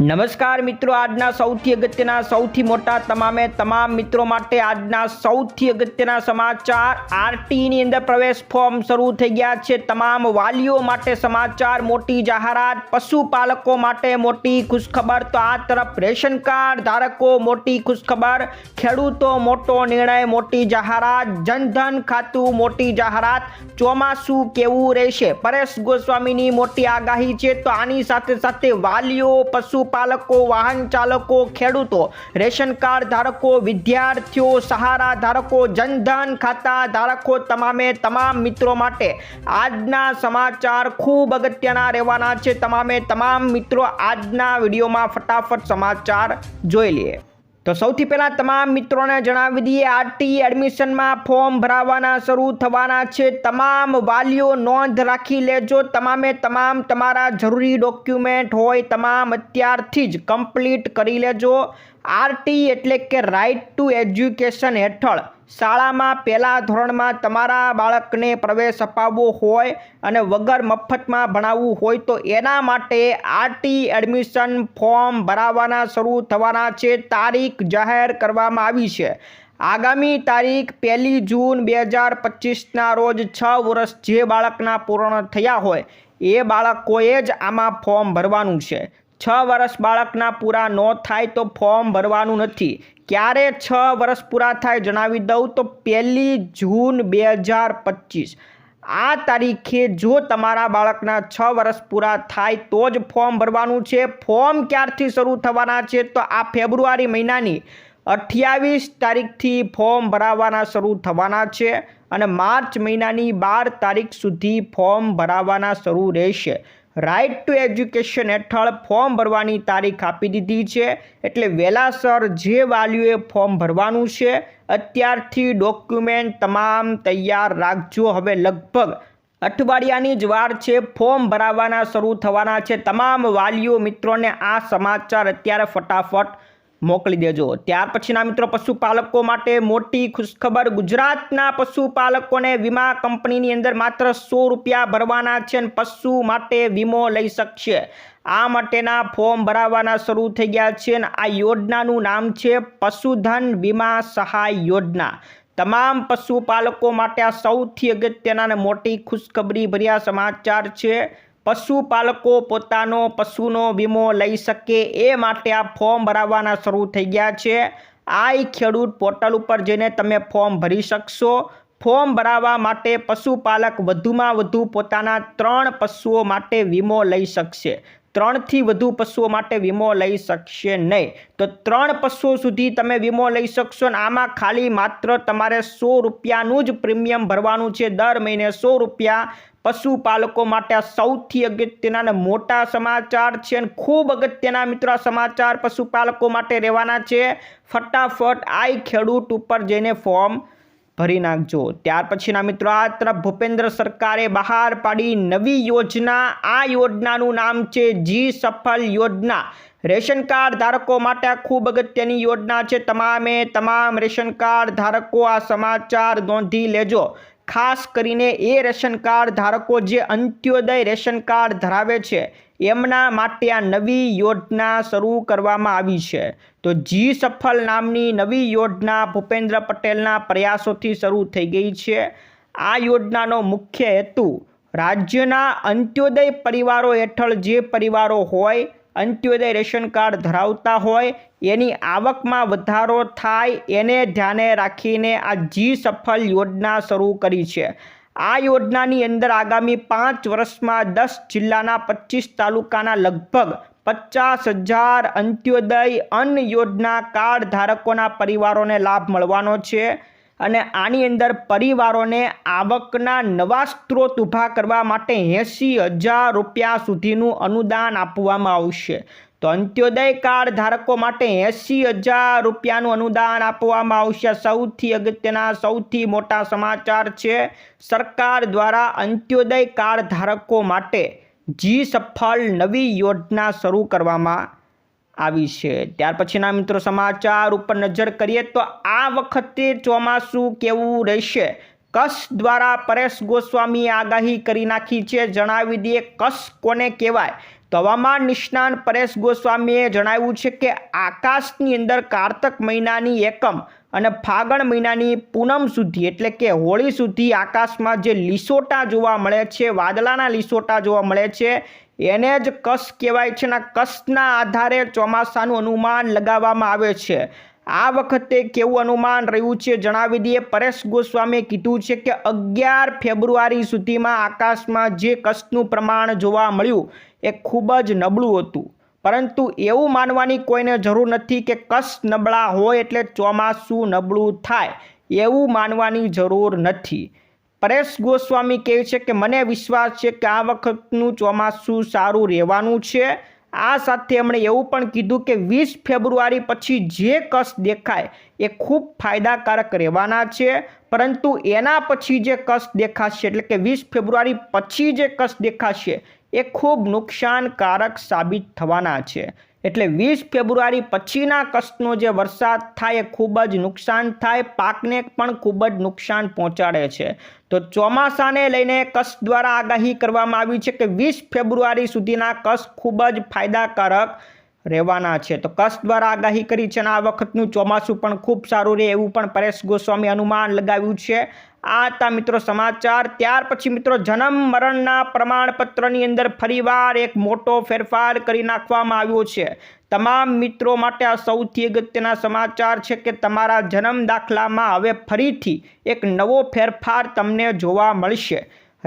નમસ્કાર મિત્રો, આજના સૌથી અગત્યના, સૌથી મોટા, તમામે તમામ મિત્રો માટે આજના સૌથી અગત્યના સમાચાર. આરટીની અંદર પ્રવેશ ફોર્મ શરૂ થઈ ગયા છે. તમામ વાલીઓ માટે સમાચાર, મોટી જાહેરાત, પશુપાલકો માટે મોટી ખુશખબર. તો આ તરફ રેશન કાર્ડ ધારકો, મોટી ખુશખબર. ખેડૂતો મોટો નિર્ણય, મોટી જાહેરાત. જનધન ખાતું, મોટી જાહેરાત. ચોમાસું કેવું રહેશે? પરેશ ગોસ્વામીની મોટી આગાહી છે. તો આની સાથે સાથે વાલીઓ પશુપાલકો વાહન ચાલકો, ખેડૂતો, રેશન કાર્ડ ધારકો, વિદ્યાર્થીઓ, સહારા ધારકો, જનધન ખાતા ધારકો તમામે તમામ મિત્રો માટે આજના સમાચાર ખૂબ અગત્યના રહેવાના છે. તમામે તમામ મિત્રો આજના વિડીયોમાં ફટાફટ સમાચાર જોઈ લઈએ તો સૌથી પહેલાં તમામ મિત્રોને જણાવી દઈએ આરટી એડમિશનમાં ફોર્મ ભરાવાના શરૂ થવાના છે. તમામ વાલીઓ નોંધ રાખી લેજો. તમામે તમામ તમારા જરૂરી ડોક્યુમેન્ટ હોય, તમામ અત્યારથી જ કમ્પ્લીટ કરી લેજો. આરટી એટલે કે રાઇટ ટુ એજ્યુકેશન હેઠળ શાળામાં પહેલા ધોરણમાં તમારા બાળકને પ્રવેશ અપાવવો હોય અને વગર મફતમાં ભણાવવું હોય તો એના માટે આરટી એડમિશન ફોર્મ ભરાવાના શરૂ થવાના છે. તારીખ જાહેર કરવામાં આવી છે. આગામી તારીખ પહેલી જૂન બે હજાર પચીસના રોજ છ વર્ષ જે બાળકના પૂર્ણ થયા હોય એ બાળકોએ જ આમાં ફોર્મ ભરવાનું છે. છ વર્ષ બાળકના પૂરા ન થાય તો ફોર્મ ભરવાનું નથી. ક્યારે છ વર્ષ પૂરા થાય જણાવી દઉં તો પહેલી જૂન બે હજાર પચીસ. આ તારીખે જો તમારા બાળકના છ વર્ષ પૂરા થાય તો જ ફોર્મ ભરવાનું છે. ફોર્મ ક્યારથી શરૂ થવાના છે તો આ ફેબ્રુઆરી મહિનાની અઠ્યાવીસ તારીખથી ફોર્મ ભરાવાના શરૂ થવાના છે અને માર્ચ મહિનાની બાર તારીખ સુધી ફોર્મ ભરાવાના શરૂ રહેશે. રાઇટ ટુ એજ્યુકેશન હેઠળ ફોર્મ ભરવાની તારીખ આપી દીધી છે. એટલે વહેલાસર જે વાલીઓએ ફોર્મ ભરવાનું છે, અત્યારથી ડોક્યુમેન્ટ તમામ તૈયાર રાખજો. હવે લગભગ અઠવાડિયાની જ વાર છે, ફોર્મ ભરાવાના શરૂ થવાના છે. તમામ વાલીઓ મિત્રોને આ સમાચાર અત્યારે ફટાફટ મોકલી દેજો. ત્યાર પછીના મિત્રો પશુપાલકો માટે મોટી ખુશખબર, ગુજરાતના પશુપાલકોને વીમા કંપનીની અંદર માત્ર સો રૂપિયા ભરવાના છે અને પશુ માટે વીમો લઈ શકશે. આ માટેના ફોર્મ ભરાવાના શરૂ થઈ ગયા છે અને આ યોજનાનું નામ છે પશુધન વીમા સહાય યોજના. તમામ પશુપાલકો માટે આ સૌથી અગત્યના અને મોટી ખુશખબરી ભર્યા સમાચાર છે. પશુપાલકો પોતાનો પશુનો વીમો લઈ શકે એ માટે આ ફોર્મ ભરાવાના શરૂ થઈ ગયા છે. આ ખેડૂત પોર્ટલ ઉપર જઈને તમે ફોર્મ ભરી શકશો. ફોર્મ ભરાવવા માટે પશુપાલક વધુમાં વધુ પોતાના ત્રણ પશુઓ માટે વીમો લઈ શકશે. ત્રણથી વધુ પશુઓ માટે વીમો લઈ શકશે નહીં. તો ત્રણ પશુઓ સુધી તમે વીમો લઈ શકશો ને આમાં ખાલી માત્ર તમારે સો રૂપિયાનું જ પ્રીમિયમ ભરવાનું છે. દર મહિને સો રૂપિયા પશુપાલકો માટે આ સૌથી અગત્યના મોટા સમાચાર છે અને ખૂબ અગત્યના મિત્રો સમાચાર પશુપાલકો માટે રહેવાના છે. ફટાફટ આઈ ખેડૂત ઉપર જઈને ફોર્મ ભરી નાખજો. ત્યાર પછીના મિત્રો આ તરફ ભૂપેન્દ્ર સરકારે બહાર પાડી નવી યોજના. આ યોજનાનું નામ છે જી સફળ યોજના. રેશન કાર્ડ ધારકો માટે ખૂબ અગત્યની યોજના છે. તમામે તમામ રેશન કાર્ડ ધારકો આ સમાચાર નોંધી લેજો. ખાસ કરીને એ રેશન કાર્ડ ધારકો જે અંત્યોદય રેશન કાર્ડ ધરાવે છે, એમના માટે આ નવી યોજના શરૂ કરવામાં આવી છે. તો જી સફળ નામની નવી યોજના ભૂપેન્દ્ર પટેલના પ્રયાસોથી શરૂ થઈ ગઈ છે. આ યોજનાનો મુખ્ય હેતુ રાજ્યના અંત્યોદય પરિવારો હેઠળ જે પરિવારો હોય અંત્યોદય રેશન કાર્ડ ધરાવતા હોય, એની આવકમાં વધારો થાય, એને ધ્યાને રાખીને આ જી સફળ યોજના શરૂ કરી છે. આ યોજનાની અંદર આગામી પાંચ વર્ષમાં દસ જિલ્લાના પચીસ તાલુકાના લગભગ પચાસ હજાર અંત્યોદય અન્ન યોજના કાર્ડ ધારકોના પરિવારોને લાભ મળવાનો છે. અને આની અંદર પરિવારોને આવકના નવા સ્ત્રોત ઊભા કરવા માટે એંસી હજાર રૂપિયા સુધીનું અનુદાન આપવામાં આવશે. તો અંત્યોદય કાર્ડ ધારકો માટે એંસી હજાર રૂપિયાનું અનુદાન આપવામાં આવશે. સૌથી અગત્યના, સૌથી મોટા સમાચાર છે, સરકાર દ્વારા અંત્યોદય કાર્ડ ધારકો માટે જી સફળ નવી યોજના શરૂ કરવામાં આવી છે. ત્યાર પછીના મિત્રો સમાચાર ઉપર નજર કરીએ તો આ વખતે ચોમાસું કેવું રહેશે? કશ દ્વારા પરેશ ગોસ્વામીએ આગાહી કરી નાખી છે. જણાવી દઈએ કશ કોને કહેવાય? તો હવામાન નિષ્ણાંત પરેશ ગોસ્વામીએ જણાવ્યું છે કે આકાશની અંદર કારતક મહિનાની એકમ અને ફાગણ મહિનાની પૂનમ સુધી એટલે કે હોળી સુધી આકાશમાં જે લીસોટા જોવા મળે છે, વાદળાના લીસોટા જોવા મળે છે, એને જ કસ કહેવાય છે અને કસના આધારે ચોમાસાનું અનુમાન લગાવવામાં આવે છે. આ વખતે કેવું અનુમાન રહ્યું છે જણાવી દઈએ. પરેશ ગોસ્વામીએ કીધું છે કે અગિયાર ફેબ્રુઆરી સુધીમાં આકાશમાં જે કસનું પ્રમાણ જોવા મળ્યું, એ ખૂબ જ નબળું હતું. પરંતુ એવું માનવાની કોઈને જરૂર નથી કે કસ નબળા હોય એટલે ચોમાસું નબળું થાય, એવું માનવાની જરૂર નથી. પરેશ ગોસ્વામી કહે છે કે, મને વિશ્વાસ છે કે આ વખતનું ચોમાસું સારું રહેવાનું છે. આ સાથે એમણે એવું પણ કીધું કે, વીસ ફેબ્રુઆરી પછી જે કસ દેખાય એ ખૂબ ફાયદાકારક રહેવાના છે, પરંતુ એના પછી જે કસ દેખાશે, એટલે કે વીસ ફેબ્રુઆરી પછી જે કસ દેખાશે એ ખૂબ નુકસાનકારક સાબિત થવાના છે. એટલે વીસ ફેબ્રુઆરી પછીના કસનો જે વરસાદ થાય એ ખૂબ જ નુકસાન થાય, પાકને પણ ખૂબ જ નુકસાન પહોંચાડે છે. તો ચોમાસાને લઈને કસ દ્વારા આગાહી કરવામાં આવી છે કે વીસ ફેબ્રુઆરી સુધીના કસ ખૂબ જ ફાયદાકારક રહેવાના છે. તો કચ્છ દ્વારા આગાહી કરી છે અને આ વખતનું ચોમાસું પણ ખૂબ સારું રહે એવું પણ પરેશ ગોસ્વામી અનુમાન લગાવ્યું છે. આ હતા મિત્રો સમાચાર. ત્યાર પછી મિત્રો જન્મ મરણના પ્રમાણપત્રની અંદર ફરીવાર એક મોટો ફેરફાર કરી નાખવામાં આવ્યો છે. તમામ મિત્રો માટે આ સૌથી અગત્યના સમાચાર છે કે તમારા જન્મ દાખલામાં હવે ફરીથી એક નવો ફેરફાર તમને જોવા મળશે.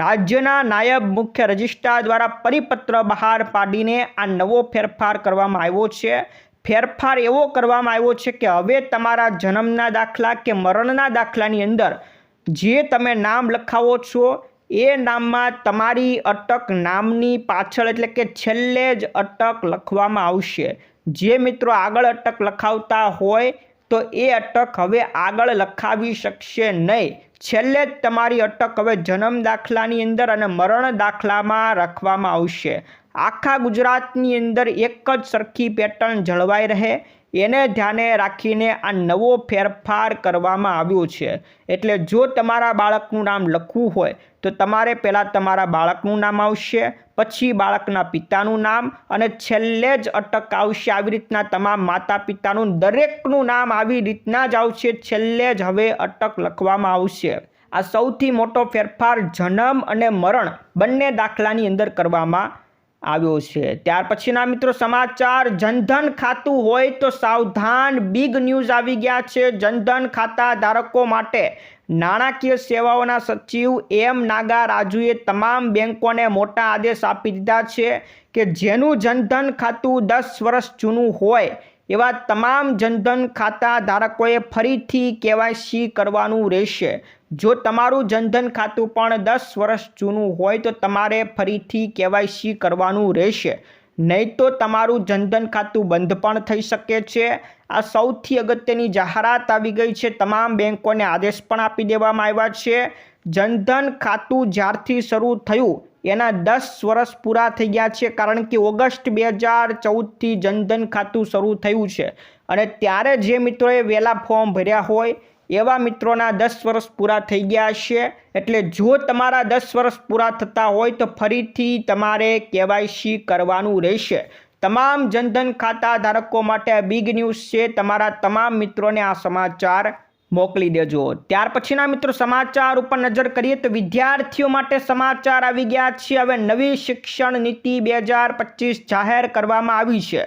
રાજ્યના નાયબ મુખ્ય રજિસ્ટ્રાર દ્વારા પરિપત્ર બહાર પાડીને આ નવો ફેરફાર કરવામાં આવ્યો છે. ફેરફાર એવો કરવામાં આવ્યો છે કે હવે તમારા જન્મના દાખલા કે મરણના દાખલાની અંદર જે તમે નામ લખાવો છો, એ નામમાં તમારી અટક નામની પાછળ એટલે કે છેલ્લે જ અટક લખવામાં આવશે. જે મિત્રો આગળ અટક લખાવતા હોય તો એ અટક હવે આગળ લખાવી શકશે નહીં. છેલ્લે જ તમારી અટક હવે જન્મ દાખલાની અંદર અને મરણ દાખલામાં રાખવામાં આવશે. આખા ગુજરાતની અંદર એક જ સરખી પેટર્ન જળવાઈ રહે. એને ધ્યાને રાખીને આ નવો ફેરફાર કરવામાં આવ્યો છે. એટલે જો તમારા બાળકનું નામ લખવું હોય તો તમારે પહેલાં તમારા બાળકનું નામ આવશે, પછી બાળકના પિતાનું નામ અને છેલ્લે જ અટક આવશે આવી રીતના તમામ માતા પિતાનું દરેકનું નામ આવી રીતના જ આવશે, છેલ્લે જ હવે અટક લખવામાં આવશે. આ સૌથી મોટો ફેરફાર જન્મ અને મરણ બંને દાખલાની અંદર કરવામાં આવ્યો છે. ત્યાર પછીના મિત્રો સમાચાર, જનધન ખાતું હોય તો સાવધાન બિગ ન્યૂઝ આવી ગયા છે. જનધન ખાતા ધારકો માટે નાણાકીય સેવાઓના સચિવ એમ નાગા રાજુએ તમામ બેંકોને મોટા આદેશ આપી દીધા છે કે જેનું જનધન ખાતું દસ વર્ષ જૂનું હોય, એવા તમામ જનધન ખાતા ધારકોએ ફરીથી કેવાયસી કરવાનું રહેશે. જો તમારું જનધન ખાતું પણ દસ વર્ષ જૂનું હોય, તો તમારે ફરીથી કેવાયસી કરવાનું રહેશે. નહીં તો તમારું જનધન ખાતું બંધ પણ થઈ શકે છે. આ સૌથી અગત્યની જાહેરાત આવી ગઈ છે. તમામ બેંકોને આદેશ પણ આપી દેવામાં આવ્યા છે. જનધન ખાતું જ્યારથી શરૂ થયું, એના દસ વર્ષ પૂરા થઈ ગયા છે, કારણ કે ઓગસ્ટ બે હજાર ચૌદથી જનધન ખાતું શરૂ થયું છે. અને ત્યારે જે મિત્રોએ વહેલા ફોર્મ ભર્યા હોય એવા મિત્રોના દસ વર્ષ પૂરા થઈ ગયા છે. એટલે જો તમારા દસ વર્ષ પૂરા થતા હોય તો ફરીથી તમારે કેવાયસી કરવાનું રહેશે. તમામ જનધન ખાતા ધારકો માટે બિગ ન્યૂઝ છે. તમારા તમામ મિત્રોને આ સમાચાર મોકલી દેજો. ત્યાર પછીના મિત્રો સમાચાર ઉપર નજર કરીએ તો વિદ્યાર્થીઓ માટે સમાચાર આવી ગયા છે. હવે નવી શિક્ષણ નીતિ બે જાહેર કરવામાં આવી છે.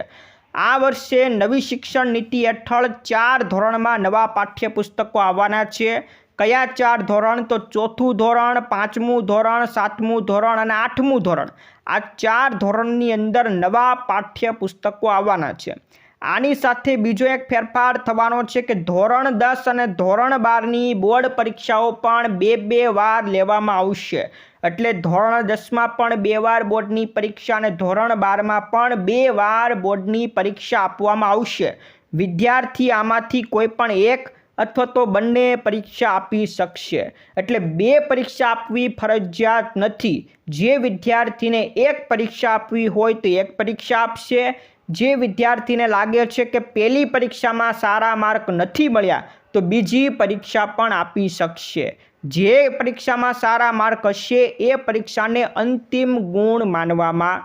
આ વર્ષે નવી શિક્ષણ નીતિ હેઠળ ચાર ધોરણમાં નવા પાઠ્યપુસ્તકો આવવાના છે. કયા ચાર ધોરણ? તો ચોથું ધોરણ, પાંચમું ધોરણ, સાતમું ધોરણ અને આઠમું ધોરણ. આ ચાર ધોરણની અંદર નવા પાઠ્યપુસ્તકો આવવાના છે. આની સાથે બીજો એક ફેરફાર થવાનો છે કે ધોરણ દસ અને ધોરણ બારની બોર્ડ પરીક્ષાઓ પણ બે બે વાર લેવામાં આવશે. એટલે ધોરણ દસમાં પણ બે વાર બોર્ડની પરીક્ષા અને ધોરણ બારમાં પણ બે વાર બોર્ડની પરીક્ષા આપવામાં આવશે. વિદ્યાર્થી આમાંથી કોઈ પણ એક અથવા તો બંને પરીક્ષા આપી શકશે. એટલે બે પરીક્ષા આપવી ફરજિયાત નથી. જે વિદ્યાર્થીને એક પરીક્ષા આપવી હોય તો એક પરીક્ષા આપશે જે વિદ્યાર્થીને લાગે છે કે પહેલી પરીક્ષામાં સારા માર્ક નથી મળ્યા, તો બીજી પરીક્ષા પણ આપી શકશે. જે પરીક્ષામાં સારા માર્ક હશે, એ પરીક્ષાને અંતિમ ગુણ માનવામાં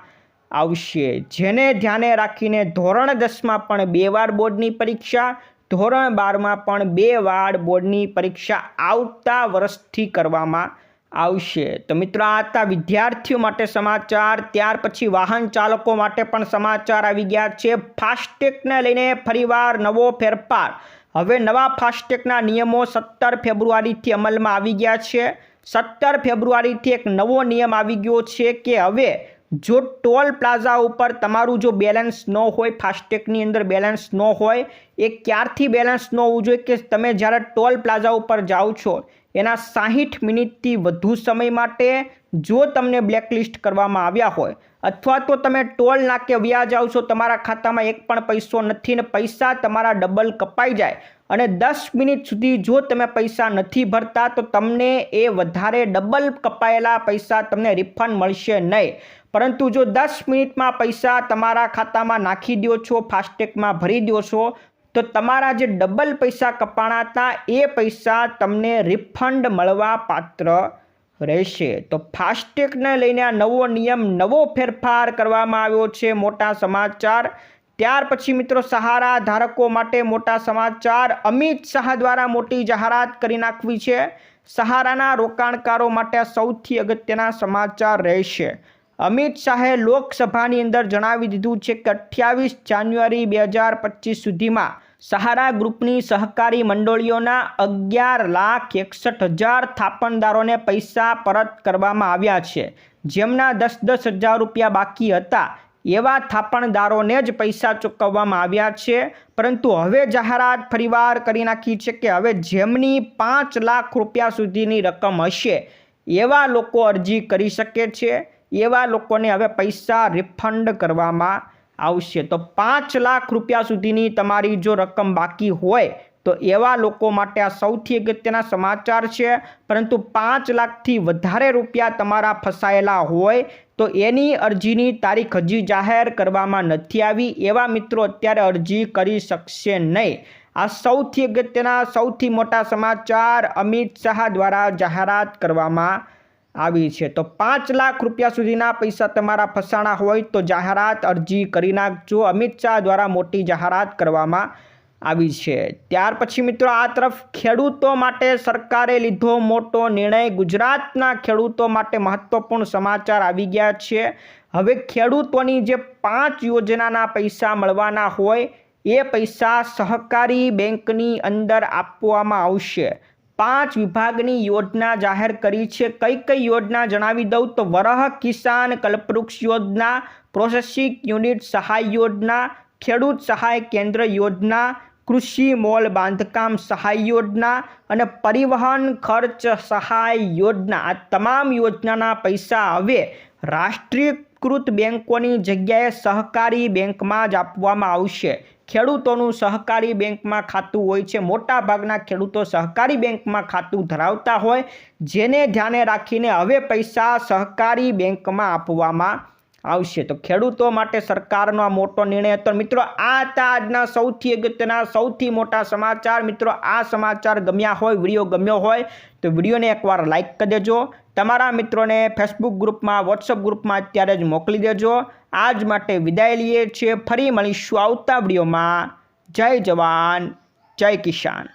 આવશે. જેને ધ્યાને રાખીને ધોરણ દસમાં પણ બે વાર બોર્ડની પરીક્ષા, ધોરણ બારમાં પણ બે વાર બોર્ડની પરીક્ષા આવતા વર્ષથી કરવામાં આવશે. તો મિત્રો, આ હતા વિદ્યાર્થીઓ માટે સમાચાર. ત્યાર પછી વાહન ચાલકો માટે પણ સમાચાર આવી ગયા છે. ફાસ્ટેગને લઈને ફરીવાર નવો ફેરફાર. હવે નવા ફાસ્ટેગના નિયમો સત્તર ફેબ્રુઆરીથી અમલમાં આવી ગયા છે. સત્તર ફેબ્રુઆરીથી એક નવો નિયમ આવી ગયો છે કે હવે જો ટોલ પ્લાઝા ઉપર તમારું જો બેલેન્સ ન હોય, ફાસ્ટેગની અંદર બેલેન્સ ન હોય, એ ક્યારથી બેલેન્સ ન હોવું જોઈએ કે તમે જ્યારે ટોલ પ્લાઝા ઉપર જાઓ છો? એના સાહીઠ મિનિટથી વધુ સમય માટે જો તમને બ્લેકલિસ્ટ કરવામાં આવ્યા હોય, અથવા તો તમે ટોલ નાકે વ્યાજ આવશો તમારા ખાતામાં એક પણ પૈસો નથી ને પૈસા તમારા ડબલ કપાઈ જાય અને દસ મિનિટ સુધી જો તમે પૈસા નથી ભરતા, તો તમને એ વધારે ડબલ કપાયેલા પૈસા તમને રિફંડ મળશે નહીં. પરંતુ જો દસ મિનિટમાં પૈસા તમારા ખાતામાં નાખી દો છો, ફાસ્ટેગમાં ભરી દો છો તો તમારા જે ડબલ પૈસા કપાણા હતા, એ પૈસા તમને રિફંડ મળવા પાત્ર રહેશે. તો ફાસ્ટેગને લઈને આ નવો નિયમ, નવો ફેરફાર કરવામાં આવ્યો છે મોટા સમાચાર. ત્યાર પછી મિત્રો સહારા ધારકો માટે મોટા સમાચાર. અમિત શાહ દ્વારા મોટી જાહેરાત કરી નાખવી છે. સહારાના રોકાણકારો માટે સૌથી અગત્યના સમાચાર રહેશે. અમિત શાહે લોકસભાની અંદર જણાવી દીધું છે કે અઠ્યાવીસ જાન્યુઆરી બે હજાર પચીસ સુધીમાં સહારા ગ્રુપની સહકારી મંડળીઓના અગિયાર લાખ એકસઠ હજાર થાપણદારોને પૈસા પરત કરવામાં આવ્યા છે. જેમના દસ દસ હજાર રૂપિયા બાકી હતા, એવા થાપણદારોને જ પૈસા ચૂકવવામાં આવ્યા છે. પરંતુ હવે જાહેરાત ફરીવાર કરી નાખી છે કે હવે જેમની પાંચ લાખ રૂપિયા સુધીની રકમ હશે, એવા લોકો અરજી કરી શકે છે. એવા લોકોને હવે પૈસા રિફંડ કરવામાં આવશે. તો પાંચ લાખ રૂપિયા સુધીની તમારી જો રકમ બાકી હોય, તો એવા લોકો માટે આ સૌથી અગત્યના સમાચાર છે. પરંતુ પાંચ લાખથી વધારે રૂપિયા તમારા ફસાયેલા હોય, તો એની અરજીની તારીખ હજી જાહેર કરવામાં નથી આવી. એવા મિત્રો અત્યારે અરજી કરી શકશે નહીં. આ સૌથી અગત્યના, સૌથી મોટા સમાચાર અમિત શાહ દ્વારા જાહેરાત કરવામાં આવી છે. તો પાંચ લાખ રૂપિયા સુધીના પૈસા તમારા ફસાણા હોય તો જાહેરાત અરજી કરી નાખજો. અમિત શાહ દ્વારા મોટી જાહેરાત કરવામાં આવી છે. ત્યાર પછી મિત્રો આ તરફ ખેડૂતો માટે સરકારે લીધો મોટો નિર્ણય. ગુજરાતના ખેડૂતો માટે મહત્વપૂર્ણ સમાચાર આવી ગયા છે. હવે ખેડૂતોની જે પાંચ યોજનાના પૈસા મળવાના હોય, એ પૈસા સહકારી બેંકની અંદર આપવામાં આવશે. પાંચ વિભાગની યોજના જાહેર કરી છે. કઈ કઈ યોજના જણાવી દઉં? તો વરહ કિસાન કલ્પવૃક્ષ યોજના, પ્રોસેસિંગ યુનિટ સહાય યોજના, ખેડૂત સહાય કેન્દ્ર યોજના, કૃષિ મોલ બાંધકામ સહાય યોજના અને પરિવહન ખર્ચ સહાય યોજના. આ તમામ યોજનાના પૈસા હવે રાષ્ટ્રીયકૃત બેન્કોની જગ્યાએ સહકારી બેંકમાં જ આપવામાં આવશે. ખેડૂતોનું સહકારી બેંકમાં ખાતું હોય છે. મોટા ભાગના ખેડૂતો સહકારી બેંકમાં ખાતું ધરાવતા હોય, જેને ધ્યાને રાખીને હવે પૈસા સહકારી બેંકમાં આપવામાં આવશે. તો ખેડૂતો માટે સરકારનો આ મોટો નિર્ણય હતો. મિત્રો, આ હતા આજના સૌથી અગત્યના, સૌથી મોટા સમાચાર. મિત્રો, આ સમાચાર ગમ્યા હોય, વીડિયો ગમ્યો હોય, તો વિડીયોને એકવાર લાઇક કરી દેજો. તમારા મિત્રોને ફેસબુક ગ્રુપમાં વોટ્સઅપ ગ્રુપમાં અત્યારે જ મોકલી દેજો. આજ માટે વિદાય લઈએ છીએ. ફરી મળીશું આવતા વિડીયોમાં. જય જવાન, જય કિસાન.